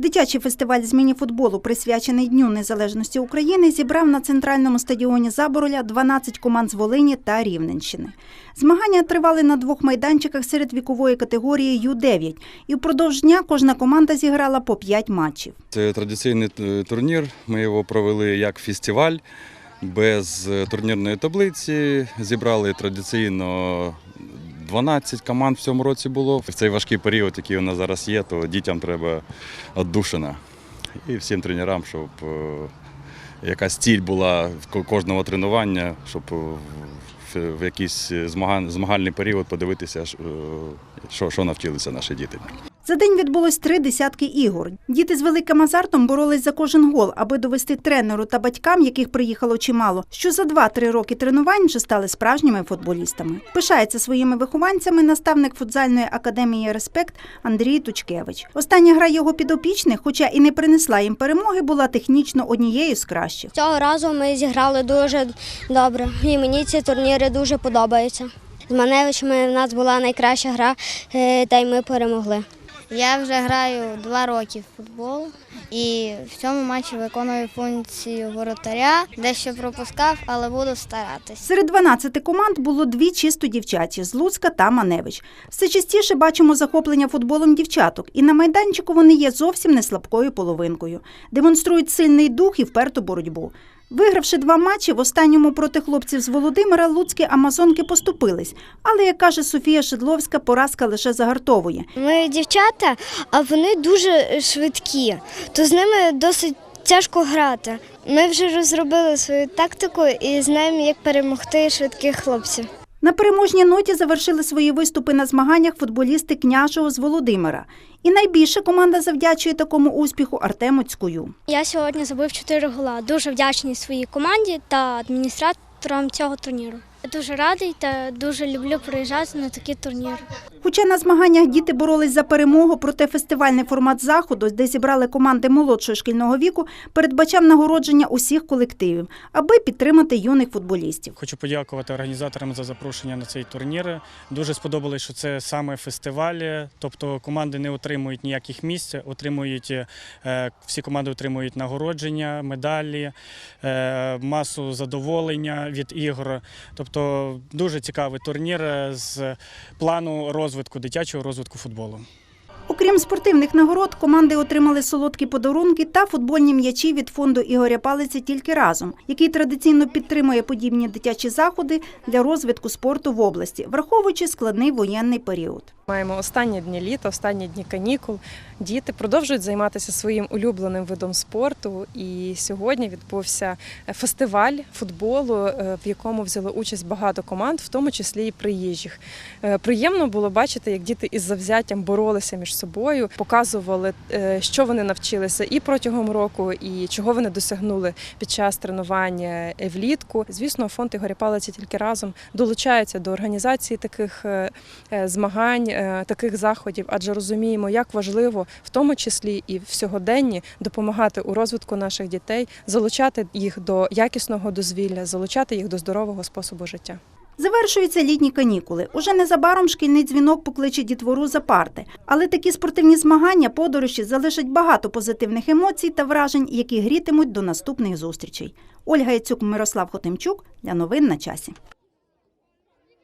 Дитячий фестиваль з міні-футболу, присвячений Дню Незалежності України, зібрав на центральному стадіоні Забороля 12 команд з Волині та Рівненщини. Змагання тривали на двох майданчиках серед вікової категорії Ю-9, і впродовж дня кожна команда зіграла по 5 матчів. Це традиційний е, турнір. Ми його провели як фестиваль без е, турнірної таблиці. Зібрали традиційно 12 команд в цьому році було. В цей важкий період, який у нас зараз є, то дітям треба віддушина. І всім тренерам, щоб е, якась ціль була кожного тренування, щоб е, в- якийсь змагальний період подивитися, е, що, що навчилися наші діти. За день відбулось три десятки ігор. Діти з великим азартом боролись за кожен гол, аби довести тренеру та батькам, яких приїхало чимало, що за 2-3 роки тренувань вже стали справжніми футболістами. Пишається своїми вихованцями наставник футзальної академії Респект Андрій Тучкевич. Остання гра його підопічних, хоча і не принесла їм перемоги, була технічно однією з кращих. Цього разу ми зіграли дуже добре, і мені ці турніри дуже подобаються. З Маневичами в нас була найкраща гра, е, та й ми перемогли. Я вже граю два роки в футбол і в цьому матчі виконую функцію воротаря. Дещо пропускав, але буду старатись. Серед 12 команд було дві чисто дівчачі з Луцька та Маневич. Все частіше бачимо захоплення футболом дівчаток, і на майданчику вони є зовсім не слабкою половинкою. Демонструють сильний дух і вперту боротьбу. Вигравши два матчі, в останньому проти хлопців з Володимира луцькі амазонки поступились. Але, як каже Софія Шедловська, поразка лише загартовує. Ми дівчата, а вони дуже швидкі, то з ними досить тяжко грати. Ми вже розробили свою тактику і знаємо, як перемогти швидких хлопців. На переможній ноті завершили свої виступи на змаганнях футболісти княжого з Володимира. І найбільше команда завдячує такому успіху Артему Цькую. Я сьогодні забив чотири гола. Дуже вдячний своїй команді та адміністраторам цього турніру. Дуже радий та дуже люблю приїжджати на такі турніри. Хоча на змаганнях діти боролись за перемогу, проте фестивальний формат заходу, де зібрали команди молодшого шкільного віку, передбачав нагородження усіх колективів, аби підтримати юних футболістів. Хочу подякувати організаторам за запрошення на цей турнір. Дуже сподобалось, що це саме фестивалі, тобто команди не отримують ніяких місць, отримують е, всі команди отримують нагородження, медалі, е, масу задоволення від ігор. Тобто дуже цікавий турнір е, з плану розвитку дитячого розвитку футболу. Окрім спортивних нагород, команди отримали солодкі подарунки та футбольні м'ячі від фонду Ігоря Палиця тільки разом, який традиційно підтримує подібні дитячі заходи для розвитку спорту в області, враховуючи складний воєнний період. Маємо останні дні літа, останні дні канікул. Діти продовжують займатися своїм улюбленим видом спорту. І сьогодні відбувся фестиваль футболу, е, в якому взяло участь багато команд, в тому числі і приїжджих. Е, Приємно було бачити, як діти із завзяттям боролися між собою, показували, е, що вони навчилися і протягом року, і чого вони досягнули під час тренування е, влітку. Звісно, фонд Ігоря Палиця тільки разом долучається до організації таких е, змагань, таких заходів, адже розуміємо, як важливо в тому числі і в сьогоденні допомагати у розвитку наших дітей, залучати їх до якісного дозвілля, залучати їх до здорового способу життя. Завершуються літні канікули. Уже незабаром шкільний дзвінок покличе дітвору за парти. Але такі спортивні змагання, подорожі залишать багато позитивних емоцій та вражень, які грітимуть до наступних зустрічей. Ольга Яцюк, Мирослав Хотимчук для новин на часі.